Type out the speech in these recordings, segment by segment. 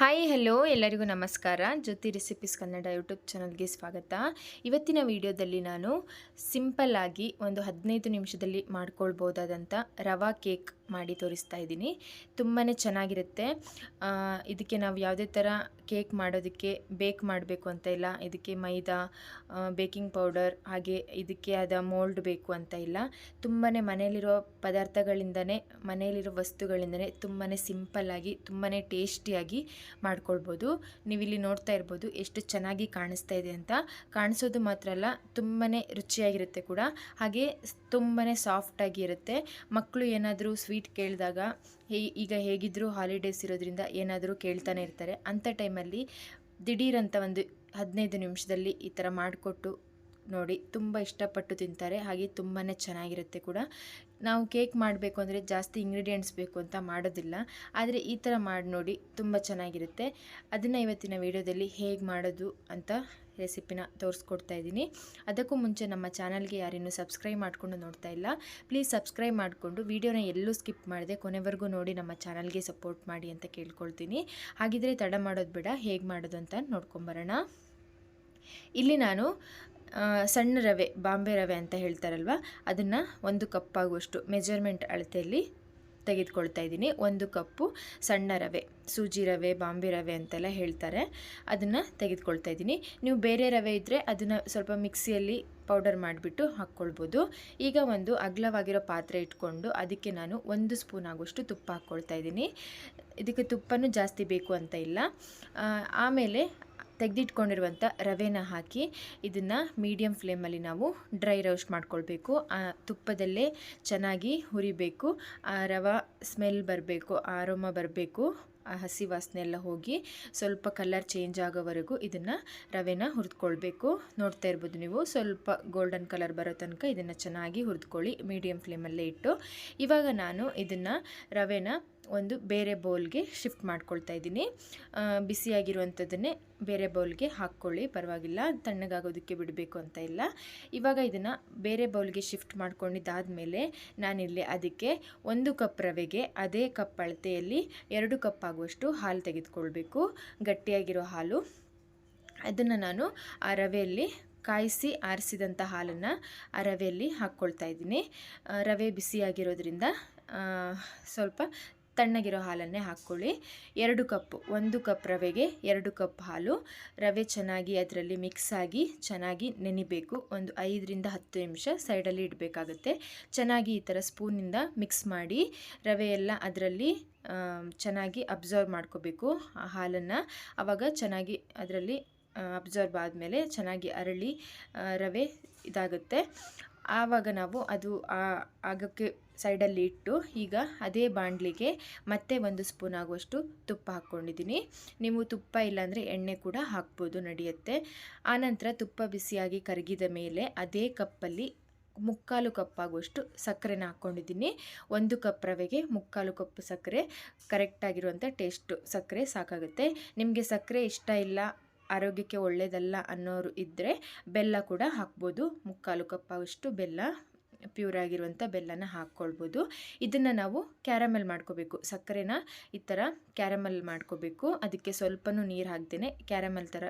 Hi hello ಎಲ್ಲರಿಗೂ ನಮಸ್ಕಾರ. ಜ್ಯೋತಿ recipes Kannada YouTube ಚಾನಲ್ಗೆ ಸ್ವಾಗತ. ಇವತ್ತಿನ ವಿಡಿಯೋದಲ್ಲಿ ನಾನು ಸಿಂಪಲ್ ಆಗಿ ಒಂದು ಹದಿನೈದು ನಿಮಿಷದಲ್ಲಿ ಮಾಡ್ಕೊಳ್ಬೋದಾದಂಥ ರವಾ ಕೇಕ್ ಮಾಡಿ ತೋರಿಸ್ತಾ ಇದ್ದೀನಿ. ತುಂಬಾ ಚೆನ್ನಾಗಿರುತ್ತೆ. ಇದಕ್ಕೆ ನಾವು ಯಾವುದೇ ಥರ ಕೇಕ್ ಮಾಡೋದಕ್ಕೆ ಬೇಕ್ ಮಾಡಬೇಕು ಅಂತ ಇಲ್ಲ. ಇದಕ್ಕೆ ಮೈದಾ ಬೇಕಿಂಗ್ ಪೌಡರ್, ಹಾಗೆ ಇದಕ್ಕೆ ಆದ ಮೋಲ್ಡ್ ಬೇಕು ಅಂತ ಇಲ್ಲ. ತುಂಬಾ ಮನೆಯಲ್ಲಿರೋ ಪದಾರ್ಥಗಳಿಂದನೇ, ಮನೆಯಲ್ಲಿರೋ ವಸ್ತುಗಳಿಂದನೇ ತುಂಬಾ ಸಿಂಪಲ್ಲಾಗಿ ತುಂಬಾ ಟೇಸ್ಟಿಯಾಗಿ ಮಾಡ್ಕೊಳ್ಬೋದು. ನೀವು ಇಲ್ಲಿ ನೋಡ್ತಾ ಇರ್ಬೋದು ಎಷ್ಟು ಚೆನ್ನಾಗಿ ಕಾಣಿಸ್ತಾ ಇದೆ ಅಂತ. ಕಾಣಿಸೋದು ಮಾತ್ರ ಅಲ್ಲ ತುಂಬಾ ರುಚಿಯಾಗಿರುತ್ತೆ ಕೂಡ. ಹಾಗೆ ತುಂಬಾ ಸಾಫ್ಟಾಗಿರುತ್ತೆ ಮಕ್ಕಳು ಏನಾದರೂ ಸ್ವೀಟ್ ಕೇಳಿದಾಗ, ಹೇ, ಈಗ ಹೇಗಿದ್ದರೂ ಹಾಲಿಡೇಸ್ ಇರೋದ್ರಿಂದ ಏನಾದರೂ ಕೇಳ್ತಾನೆ ಇರ್ತಾರೆ. ಅಂಥ ಟೈಮಲ್ಲಿ ದಿಢೀರಂತ ಒಂದು ಹದಿನೈದು ನಿಮಿಷದಲ್ಲಿ ಈ ಥರ ಮಾಡಿಕೊಟ್ಟು ನೋಡಿ, ತುಂಬ ಇಷ್ಟಪಟ್ಟು ತಿಂತಾರೆ. ಹಾಗೆ ತುಂಬಾ ಚೆನ್ನಾಗಿರುತ್ತೆ ಕೂಡ. ನಾವು ಕೇಕ್ ಮಾಡಬೇಕು ಅಂದರೆ ಜಾಸ್ತಿ ಇಂಗ್ರೀಡಿಯೆಂಟ್ಸ್ ಬೇಕು ಅಂತ ಮಾಡೋದಿಲ್ಲ. ಆದರೆ ಈ ಥರ ಮಾಡಿ ನೋಡಿ ತುಂಬ ಚೆನ್ನಾಗಿರುತ್ತೆ. ಅದನ್ನು ಇವತ್ತಿನ ವಿಡಿಯೋದಲ್ಲಿ ಹೇಗೆ ಮಾಡೋದು ಅಂತ ರೆಸಿಪಿನ ತೋರಿಸ್ಕೊಡ್ತಾ ಇದ್ದೀನಿ. ಅದಕ್ಕೂ ಮುಂಚೆ ನಮ್ಮ ಚಾನಲ್ಗೆ ಯಾರೇನು ಸಬ್ಸ್ಕ್ರೈಬ್ ಮಾಡಿಕೊಂಡು ನೋಡ್ತಾ ಇಲ್ಲ. ಪ್ಲೀಸ್ ಸಬ್ಸ್ಕ್ರೈಬ್ ಮಾಡಿಕೊಂಡು ವಿಡಿಯೋನ ಎಲ್ಲೂ ಸ್ಕಿಪ್ ಮಾಡಿದೆ ಕೊನೆವರೆಗೂ ನೋಡಿ ನಮ್ಮ ಚಾನಲ್ಗೆ ಸಪೋರ್ಟ್ ಮಾಡಿ ಅಂತ ಕೇಳ್ಕೊಳ್ತೀನಿ. ಹಾಗಿದ್ರೆ ತಡ ಮಾಡೋದು ಬೇಡ, ಹೇಗೆ ಮಾಡೋದು ಅಂತ ನೋಡ್ಕೊಂಬರೋಣ. ಇಲ್ಲಿ ನಾನು ಸಣ್ಣ ರವೆ, ಬಾಂಬೆ ರವೆ ಅಂತ ಹೇಳ್ತಾರಲ್ವ? ಅದನ್ನು ಒಂದು ಕಪ್ ಆಗುವಷ್ಟು, ಮೆಜರ್ಮೆಂಟ್ ಅಳತೆಯಲ್ಲಿ ತೆಗೆದುಕೊಳ್ತಾ ಇದ್ದೀನಿ. ಒಂದು ಕಪ್ಪು ಸಣ್ಣ ರವೆ, ಸೂಜಿ ರವೆ, ಬಾಂಬೆ ರವೆ ಅಂತೆಲ್ಲ ಹೇಳ್ತಾರೆ. ಅದನ್ನು ತೆಗೆದುಕೊಳ್ತಾ ಇದ್ದೀನಿ. ನೀವು ಬೇರೆ ರವೆ ಇದ್ದರೆ ಅದನ್ನು ಸ್ವಲ್ಪ ಮಿಕ್ಸಿಯಲ್ಲಿ ಪೌಡರ್ ಮಾಡಿಬಿಟ್ಟು ಹಾಕ್ಕೊಳ್ಬೋದು. ಈಗ ಒಂದು ಅಗಲವಾಗಿರೋ ಪಾತ್ರೆ ಇಟ್ಕೊಂಡು ಅದಕ್ಕೆ ನಾನು ಒಂದು ಸ್ಪೂನ್ ಆಗುವಷ್ಟು ತುಪ್ಪ ಹಾಕ್ಕೊಳ್ತಾ ಇದ್ದೀನಿ. ಇದಕ್ಕೆ ತುಪ್ಪನೂ ಜಾಸ್ತಿ ಬೇಕು ಅಂತ ಇಲ್ಲ. ಆಮೇಲೆ ತೆಗೆದಿಟ್ಕೊಂಡಿರುವಂಥ ರವೆನ ಹಾಕಿ ಇದನ್ನು ಮೀಡಿಯಮ್ ಫ್ಲೇಮಲ್ಲಿ ನಾವು ಡ್ರೈ ರೋಸ್ಟ್ ಮಾಡ್ಕೊಳ್ಬೇಕು. ತುಪ್ಪದಲ್ಲೇ ಚೆನ್ನಾಗಿ ಹುರಿಬೇಕು. ಆ ರವೆ ಸ್ಮೆಲ್ ಬರಬೇಕು ಆರೋಮ ಬರಬೇಕು, ಆ ಹಸಿ ವಾಸನೆ ಎಲ್ಲ ಹೋಗಿ ಸ್ವಲ್ಪ ಕಲರ್ ಚೇಂಜ್ ಆಗೋವರೆಗೂ ಇದನ್ನು ರವೆನ ಹುರಿದ್ಕೊಳ್ಬೇಕು. ನೋಡ್ತಾ ಇರ್ಬೋದು ನೀವು, ಸ್ವಲ್ಪ ಗೋಲ್ಡನ್ ಕಲರ್ ಬರೋ ತನಕ ಇದನ್ನು ಚೆನ್ನಾಗಿ ಹುರಿದ್ಕೊಳ್ಳಿ ಮೀಡಿಯಮ್ ಫ್ಲೇಮಲ್ಲೇ ಇಟ್ಟು. ಇವಾಗ ನಾನು ಇದನ್ನು ರವೆನ ಒಂದು ಬೇರೆ ಬೌಲ್ಗೆ ಶಿಫ್ಟ್ ಮಾಡ್ಕೊಳ್ತಾ ಇದ್ದೀನಿ. ಬಿಸಿಯಾಗಿರುವಂಥದ್ದನ್ನೇ ಬೇರೆ ಬೌಲ್ಗೆ ಹಾಕ್ಕೊಳ್ಳಿ, ಪರವಾಗಿಲ್ಲ, ತಣ್ಣಗಾಗೋದಕ್ಕೆ ಬಿಡಬೇಕು ಅಂತ ಇಲ್ಲ. ಇವಾಗ ಇದನ್ನು ಬೇರೆ ಬೌಲ್ಗೆ ಶಿಫ್ಟ್ ಮಾಡ್ಕೊಂಡಿದ್ದಾದಮೇಲೆ ನಾನಿಲ್ಲಿ ಅದಕ್ಕೆ ಒಂದು ಕಪ್ ರವೆಗೆ ಅದೇ ಕಪ್ ಅಳತೆಯಲ್ಲಿ ಎರಡು ಕಪ್ ಆಗುವಷ್ಟು ಹಾಲು ತೆಗೆದುಕೊಳ್ಬೇಕು. ಗಟ್ಟಿಯಾಗಿರೋ ಹಾಲು. ಅದನ್ನು ನಾನು ಆ ರವೆಯಲ್ಲಿ ಕಾಯಿಸಿ ಆರಿಸಿದಂಥ ಹಾಲನ್ನು ಆ ರವೆಯಲ್ಲಿ ಹಾಕ್ಕೊಳ್ತಾ ಇದ್ದೀನಿ. ರವೆ ಬಿಸಿಯಾಗಿರೋದ್ರಿಂದ ಸ್ವಲ್ಪ ತಣ್ಣಗಿರೋ ಹಾಲನ್ನೇ ಹಾಕ್ಕೊಳ್ಳಿ. ಎರಡು ಕಪ್, ಒಂದು ಕಪ್ ರವೆಗೆ ಎರಡು ಕಪ್ ಹಾಲು. ರವೆ ಚೆನ್ನಾಗಿ ಅದರಲ್ಲಿ ಮಿಕ್ಸ್ ಆಗಿ ಚೆನ್ನಾಗಿ ನೆನಿಬೇಕು. ಒಂದು ಐದರಿಂದ ಹತ್ತು ನಿಮಿಷ ಸೈಡಲ್ಲಿ ಇಡಬೇಕಾಗುತ್ತೆ. ಚೆನ್ನಾಗಿ ಈ ಥರ ಸ್ಪೂನಿಂದ ಮಿಕ್ಸ್ ಮಾಡಿ ರವೆ ಎಲ್ಲ ಅದರಲ್ಲಿ ಚೆನ್ನಾಗಿ ಅಬ್ಸರ್ವ್ ಮಾಡ್ಕೋಬೇಕು ಆ ಹಾಲನ್ನು. ಆವಾಗ ಚೆನ್ನಾಗಿ ಅದರಲ್ಲಿ ಅಬ್ಸರ್ವ್ ಆದಮೇಲೆ ಚೆನ್ನಾಗಿ ಅರಳಿ ರವೆ ಇದಾಗುತ್ತೆ. ಆವಾಗ ನಾವು ಅದು ಆ- ಆಗಕ್ಕೆ ಸೈಡಲ್ಲಿ ಇಟ್ಟು ಈಗ ಅದೇ ಬಾಣಲಿಗೆ ಮತ್ತೆ ಒಂದು ಸ್ಪೂನ್ ಆಗುವಷ್ಟು ತುಪ್ಪ ಹಾಕ್ಕೊಂಡಿದ್ದೀನಿ. ನೀವು ತುಪ್ಪ ಇಲ್ಲಾಂದರೆ ಎಣ್ಣೆ ಕೂಡ ಹಾಕ್ಬೋದು, ನಡೆಯುತ್ತೆ. ಆನಂತರ ತುಪ್ಪ ಬಿಸಿಯಾಗಿ ಕರಗಿದ ಮೇಲೆ ಅದೇ ಕಪ್ಪಲ್ಲಿ ಮುಕ್ಕಾಲು ಕಪ್ ಆಗುವಷ್ಟು ಸಕ್ಕರೆನ ಹಾಕ್ಕೊಂಡಿದ್ದೀನಿ. ಒಂದು ಕಪ್ ರವೆಗೆ ಮುಕ್ಕಾಲು ಕಪ್ ಸಕ್ಕರೆ ಕರೆಕ್ಟಾಗಿರುವಂಥ ಟೇಸ್ಟು ಸಕ್ಕರೆ ಸಾಕಾಗುತ್ತೆ. ನಿಮಗೆ ಸಕ್ಕರೆ ಇಷ್ಟ ಇಲ್ಲ ಆರೋಗ್ಯಕ್ಕೆ ಒಳ್ಳೆಯದಲ್ಲ ಅನ್ನೋರು ಇದ್ದರೆ ಬೆಲ್ಲ ಕೂಡ ಹಾಕ್ಬೋದು. ಮುಕ್ಕಾಲು ಕಪ್ ಆಗುವಷ್ಟು ಬೆಲ್ಲ ಪ್ಯೂರ್ ಆಗಿರುವಂಥ ಬೆಲ್ಲನ ಹಾಕ್ಕೊಳ್ಬೋದು. ಇದನ್ನು ನಾವು ಕ್ಯಾರಮೆಲ್ ಮಾಡ್ಕೋಬೇಕು. ಸಕ್ಕರೆನ ಈ ಥರ ಕ್ಯಾರಮೆಲ್ ಮಾಡ್ಕೋಬೇಕು. ಅದಕ್ಕೆ ಸ್ವಲ್ಪನೂ ನೀರು ಹಾಕ್ದೇನೆ ಕ್ಯಾರಮೆಲ್ ಥರ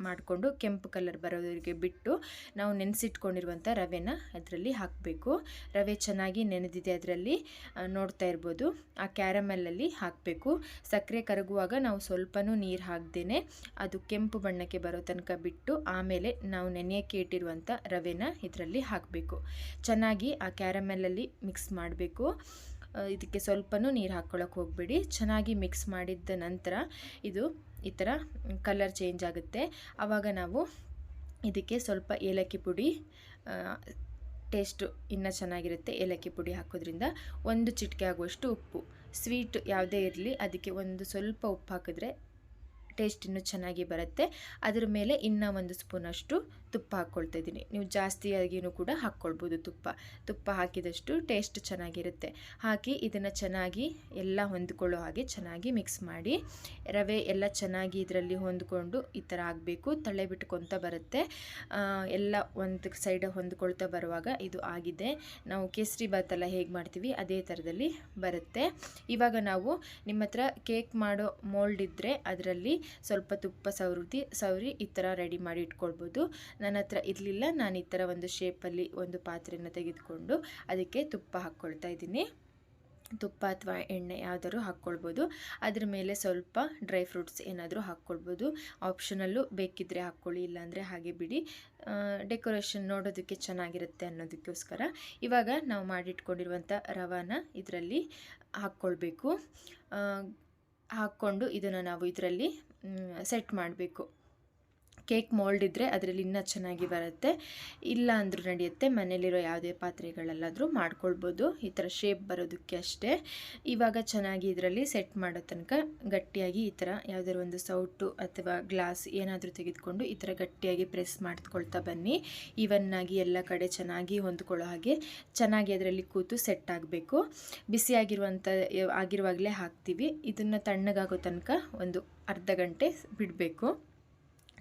ಮಾಡಿಕೊಂಡು ಕೆಂಪು ಕಲರ್ ಬರೋದರಿಗೆ ಬಿಟ್ಟು ನಾವು ನೆನೆಸಿಟ್ಕೊಂಡಿರುವಂಥ ರವೆನ ಅದರಲ್ಲಿ ಹಾಕಬೇಕು. ರವೆ ಚೆನ್ನಾಗಿ ನೆನೆದಿದೆ ಅದರಲ್ಲಿ ನೋಡ್ತಾ ಇರ್ಬೋದು. ಆ ಕ್ಯಾರಮೆಲ್ಲಲ್ಲಿ ಹಾಕಬೇಕು. ಸಕ್ಕರೆ ಕರಗುವಾಗ ನಾವು ಸ್ವಲ್ಪನೂ ನೀರು ಹಾಕ್ದೇನೆ ಅದು ಕೆಂಪು ಬಣ್ಣಕ್ಕೆ ಬರೋ ತನಕ ಬಿಟ್ಟು ಆಮೇಲೆ ನಾವು ನೆನೆಯೋಕ್ಕೆ ಇಟ್ಟಿರುವಂಥ ರವೆನ ಇದರಲ್ಲಿ ಹಾಕಬೇಕು. ಚೆನ್ನಾಗಿ ಆ ಕ್ಯಾರಮೆಲ್ಲಲ್ಲಿ ಮಿಕ್ಸ್ ಮಾಡಬೇಕು. ಇದಕ್ಕೆ ಸ್ವಲ್ಪನೂ ನೀರು ಹಾಕ್ಕೊಳ್ಳೋಕೆ ಹೋಗಬೇಡಿ. ಚೆನ್ನಾಗಿ ಮಿಕ್ಸ್ ಮಾಡಿದ ನಂತರ ಇದು ಈ ಥರ ಕಲರ್ ಚೇಂಜ್ ಆಗುತ್ತೆ. ಆವಾಗ ನಾವು ಇದಕ್ಕೆ ಸ್ವಲ್ಪ ಏಲಕ್ಕಿ ಪುಡಿ ಟೇಸ್ಟು ಇನ್ನೂ ಚೆನ್ನಾಗಿರುತ್ತೆ ಏಲಕ್ಕಿ ಪುಡಿ ಹಾಕೋದ್ರಿಂದ. ಒಂದು ಚಿಟಿಕೆ ಆಗುವಷ್ಟು ಉಪ್ಪು. ಸ್ವೀಟ್ ಯಾವುದೇ ಇರಲಿ ಅದಕ್ಕೆ ಒಂದು ಸ್ವಲ್ಪ ಉಪ್ಪು ಹಾಕಿದ್ರೆ ಟೇಸ್ಟ್ ಇನ್ನೂ ಚೆನ್ನಾಗಿ ಬರುತ್ತೆ. ಅದ್ರ ಮೇಲೆ ಇನ್ನೂ ಒಂದು ಸ್ಪೂನಷ್ಟು ತುಪ್ಪ ಹಾಕ್ಕೊಳ್ತಾ ಇದ್ದೀನಿ ನೀವು ಜಾಸ್ತಿಯಾಗಿಯೂ ಕೂಡ ಹಾಕ್ಕೊಳ್ಬೋದು ತುಪ್ಪ. ತುಪ್ಪ ಹಾಕಿದಷ್ಟು ಟೇಸ್ಟ್ ಚೆನ್ನಾಗಿರುತ್ತೆ. ಹಾಕಿ ಇದನ್ನು ಚೆನ್ನಾಗಿ ಎಲ್ಲ ಹೊಂದ್ಕೊಳ್ಳೋ ಹಾಗೆ ಚೆನ್ನಾಗಿ ಮಿಕ್ಸ್ ಮಾಡಿ, ರವೆ ಎಲ್ಲ ಚೆನ್ನಾಗಿ ಇದರಲ್ಲಿ ಹೊಂದ್ಕೊಂಡು ಈ ಥರ ಆಗಬೇಕು ತಳೆ ಬಿಟ್ಕೊತ ಬರುತ್ತೆ. ಎಲ್ಲ ಒಂದು ಸೈಡ್ ಹೊಂದ್ಕೊಳ್ತಾ ಬರುವಾಗ ಇದು ಆಗಿದೆ. ನಾವು ಕೇಸರಿ ಬಾತ್ ಎಲ್ಲ ಹೇಗೆ ಮಾಡ್ತೀವಿ ಅದೇ ಥರದಲ್ಲಿ ಬರುತ್ತೆ. ಇವಾಗ ನಾವು ನಿಮ್ಮ ಹತ್ರ ಕೇಕ್ ಮಾಡೋ ಮೋಲ್ಡ್ ಇದ್ದರೆ ಅದರಲ್ಲಿ ಸ್ವಲ್ಪ ತುಪ್ಪ ಸವೃದ್ಧಿ ಸವರಿ ಈ ಥರ ರೆಡಿ ಮಾಡಿ ಇಟ್ಕೊಳ್ಬೋದು. ನನ್ನ ಹತ್ರ ಇರಲಿಲ್ಲ, ನಾನು ಈ ಥರ ಒಂದು ಶೇಪಲ್ಲಿ ಒಂದು ಪಾತ್ರೆಯನ್ನು ತೆಗೆದುಕೊಂಡು ಅದಕ್ಕೆ ತುಪ್ಪ ಹಾಕ್ಕೊಳ್ತಾ ಇದ್ದೀನಿ. ತುಪ್ಪ ಅಥವಾ ಎಣ್ಣೆ ಯಾವ್ದಾದ್ರು ಹಾಕ್ಕೊಳ್ಬೋದು ಅದ್ರ ಮೇಲೆ ಸ್ವಲ್ಪ ಡ್ರೈ ಫ್ರೂಟ್ಸ್ ಏನಾದರೂ ಹಾಕ್ಕೊಳ್ಬೋದು ಆಪ್ಷನಲ್ಲೂ ಬೇಕಿದ್ದರೆ ಹಾಕ್ಕೊಳ್ಳಿ ಇಲ್ಲಾಂದರೆ ಹಾಗೆ ಬಿಡಿ. ಡೆಕೋರೇಷನ್ ನೋಡೋದಕ್ಕೆ ಚೆನ್ನಾಗಿರುತ್ತೆ ಅನ್ನೋದಕ್ಕೋಸ್ಕರ ಇವಾಗ ನಾವು ಮಾಡಿಟ್ಕೊಂಡಿರುವಂಥ ರವಾನ ಇದರಲ್ಲಿ ಹಾಕ್ಕೊಳ್ಬೇಕು ಹಾಕ್ಕೊಂಡು ಇದನ್ನು ನಾವು ಇದರಲ್ಲಿ ಸೆಟ್ ಮಾಡಬೇಕು. ಕೇಕ್ ಮೋಲ್ಡ್ ಇದ್ದರೆ ಅದರಲ್ಲಿ ಇನ್ನೂ ಚೆನ್ನಾಗಿ ಬರುತ್ತೆ. ಇಲ್ಲ ಅಂದರೂ ನಡೆಯುತ್ತೆ. ಮನೇಲಿರೋ ಯಾವುದೇ ಪಾತ್ರೆಗಳಲ್ಲಾದರೂ ಮಾಡ್ಕೊಳ್ಬೋದು. ಈ ಥರ ಶೇಪ್ ಬರೋದಕ್ಕೆ ಅಷ್ಟೇ. ಇವಾಗ ಚೆನ್ನಾಗಿ ಇದರಲ್ಲಿ ಸೆಟ್ ಮಾಡೋ ತನಕ ಗಟ್ಟಿಯಾಗಿ ಈ ಥರ ಯಾವುದಾದ್ರು ಒಂದು ಸೌಟು ಅಥವಾ ಗ್ಲಾಸ್ ಏನಾದರೂ ತೆಗೆದುಕೊಂಡು ಈ ಥರ ಗಟ್ಟಿಯಾಗಿ ಪ್ರೆಸ್ ಮಾಡ್ಕೊಳ್ತಾ ಬನ್ನಿ. ಇವನ್ನಾಗಿ ಎಲ್ಲ ಕಡೆ ಚೆನ್ನಾಗಿ ಹೊಂದ್ಕೊಳ್ಳೋ ಹಾಗೆ ಚೆನ್ನಾಗಿ ಅದರಲ್ಲಿ ಕೂತು ಸೆಟ್ ಆಗಬೇಕು. ಬಿಸಿಯಾಗಿರುವಂಥ ಆಗಿರುವಾಗಲೇ ಹಾಕ್ತೀವಿ. ಇದನ್ನು ತಣ್ಣಗಾಗೋ ತನಕ ಒಂದು ಅರ್ಧ ಗಂಟೆ ಬಿಡಬೇಕು.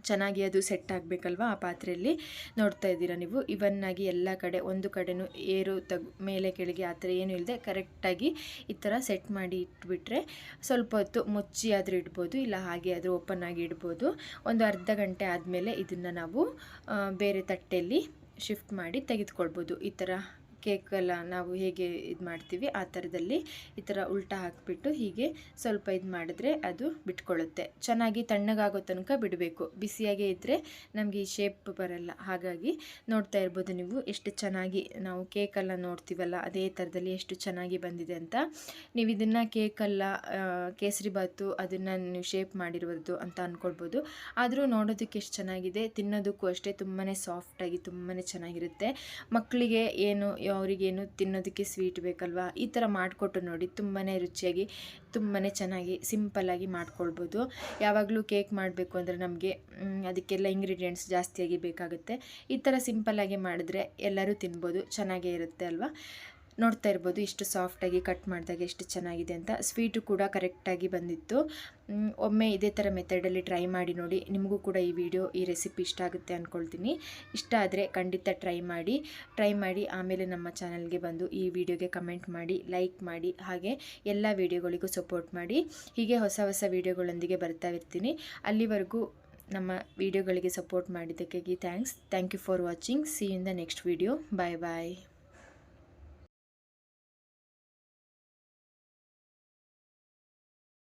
ಚೆನ್ನಾಗಿ ಅದು ಸೆಟ್ ಆಗಬೇಕಲ್ವ ಆ ಪಾತ್ರೆಯಲ್ಲಿ? ನೋಡ್ತಾ ಇದ್ದೀರಾ ನೀವು? ಇವನ್ನಾಗಿ ಎಲ್ಲ ಕಡೆ ಒಂದು ಕಡೆನೂ ಏರು ತಗ್, ಮೇಲೆ ಕೆಳಗೆ ಆ ಥರ ಏನೂ ಇಲ್ಲದೆ ಕರೆಕ್ಟಾಗಿ ಈ ಥರ ಸೆಟ್ ಮಾಡಿ ಇಟ್ಬಿಟ್ರೆ ಸ್ವಲ್ಪ ಹೊತ್ತು ಮುಚ್ಚಿ ಆದರೂ ಇಡ್ಬೋದು, ಇಲ್ಲ ಹಾಗೆ ಆದರೂ ಓಪನ್ ಆಗಿ ಇಡ್ಬೋದು. ಒಂದು ಅರ್ಧ ಗಂಟೆ ಆದಮೇಲೆ ಇದನ್ನು ನಾವು ಬೇರೆ ತಟ್ಟೆಯಲ್ಲಿ ಶಿಫ್ಟ್ ಮಾಡಿ ತೆಗೆದುಕೊಳ್ಬೋದು. ಈ ಥರ ಕೇಕೆಲ್ಲ ನಾವು ಹೇಗೆ ಇದು ಮಾಡ್ತೀವಿ, ಆ ಥರದಲ್ಲಿ ಈ ಥರ ಉಲ್ಟಾ ಹಾಕಿಬಿಟ್ಟು ಹೀಗೆ ಸ್ವಲ್ಪ ಇದು ಮಾಡಿದ್ರೆ ಅದು ಬಿಟ್ಕೊಳ್ಳುತ್ತೆ ಚೆನ್ನಾಗಿ ತಣ್ಣಗಾಗೋ ತನಕ ಬಿಡಬೇಕು. ಬಿಸಿಯಾಗೇ ಇದ್ದರೆ ನಮಗೆ ಈ ಶೇಪ್ ಬರಲ್ಲ. ಹಾಗಾಗಿ ನೋಡ್ತಾ ಇರ್ಬೋದು ನೀವು ಎಷ್ಟು ಚೆನ್ನಾಗಿ ನಾವು ಕೇಕೆಲ್ಲ ನೋಡ್ತೀವಲ್ಲ, ಅದೇ ಥರದಲ್ಲಿ ಎಷ್ಟು ಚೆನ್ನಾಗಿ ಬಂದಿದೆ ಅಂತ. ನೀವು ಇದನ್ನು ಕೇಕಲ್ಲ ಕೇಸರಿ ಬಾತು ಅದನ್ನು ನೀವು ಶೇಪ್ ಮಾಡಿರೋದು ಅಂತ ಅಂದ್ಕೊಳ್ಬೋದು ಆದರೂ ನೋಡೋದಕ್ಕೆ ಎಷ್ಟು ಚೆನ್ನಾಗಿದೆ, ತಿನ್ನೋದಕ್ಕೂ ಅಷ್ಟೇ ತುಂಬಾ ಸಾಫ್ಟಾಗಿ ತುಂಬಾ ಚೆನ್ನಾಗಿರುತ್ತೆ. ಮಕ್ಕಳಿಗೆ ಏನು ಅವರಿಗೇನು ತಿನ್ನೋದಕ್ಕೆ ಸ್ವೀಟ್ ಬೇಕಲ್ವಾ? ಈ ಥರ ಮಾಡಿಕೊಟ್ಟು ನೋಡಿ ತುಂಬಾ ರುಚಿಯಾಗಿ ತುಂಬಾ ಚೆನ್ನಾಗಿ ಸಿಂಪಲ್ಲಾಗಿ ಮಾಡ್ಕೊಳ್ಬೋದು. ಯಾವಾಗಲೂ ಕೇಕ್ ಮಾಡಬೇಕು ಅಂದರೆ ನಮಗೆ ಅದಕ್ಕೆಲ್ಲ ಇಂಗ್ರೀಡಿಯೆಂಟ್ಸ್ ಜಾಸ್ತಿಯಾಗಿ ಬೇಕಾಗುತ್ತೆ. ಈ ಥರ ಸಿಂಪಲ್ಲಾಗಿ ಮಾಡಿದ್ರೆ ಎಲ್ಲರೂ ತಿನ್ಬೋದು, ಚೆನ್ನಾಗೇ ಇರುತ್ತೆ ಅಲ್ವಾ? ನೋಡ್ತಾ ಇರ್ಬೋದು ಇಷ್ಟು ಸಾಫ್ಟಾಗಿ ಕಟ್ ಮಾಡಿದಾಗ ಎಷ್ಟು ಚೆನ್ನಾಗಿದೆ ಅಂತ. ಸ್ವೀಟು ಕೂಡ ಕರೆಕ್ಟಾಗಿ ಬಂದಿತ್ತು. ಒಮ್ಮೆ ಇದೇ ಥರ ಮೆಥಡಲ್ಲಿ ಟ್ರೈ ಮಾಡಿ ನೋಡಿ. ನಿಮಗೂ ಕೂಡ ಈ ವಿಡಿಯೋ ಈ ರೆಸಿಪಿ ಇಷ್ಟ ಆಗುತ್ತೆ ಅಂದ್ಕೊಳ್ತೀನಿ ಇಷ್ಟ ಆದರೆ ಖಂಡಿತ ಟ್ರೈ ಮಾಡಿ. ಟ್ರೈ ಮಾಡಿ ಆಮೇಲೆ ನಮ್ಮ ಚಾನಲ್ಗೆ ಬಂದು ಈ ವಿಡಿಯೋಗೆ ಕಮೆಂಟ್ ಮಾಡಿ ಲೈಕ್ ಮಾಡಿ, ಹಾಗೆ ಎಲ್ಲ ವಿಡಿಯೋಗಳಿಗೂ ಸಪೋರ್ಟ್ ಮಾಡಿ. ಹೀಗೆ ಹೊಸ ಹೊಸ ವಿಡಿಯೋಗಳೊಂದಿಗೆ ಬರ್ತಾ ಇರ್ತೀನಿ. ಅಲ್ಲಿವರೆಗೂ ನಮ್ಮ ವಿಡಿಯೋಗಳಿಗೆ ಸಪೋರ್ಟ್ ಮಾಡಿದ್ದಕ್ಕಾಗಿ thanks thank you for watching see in the next video bye bye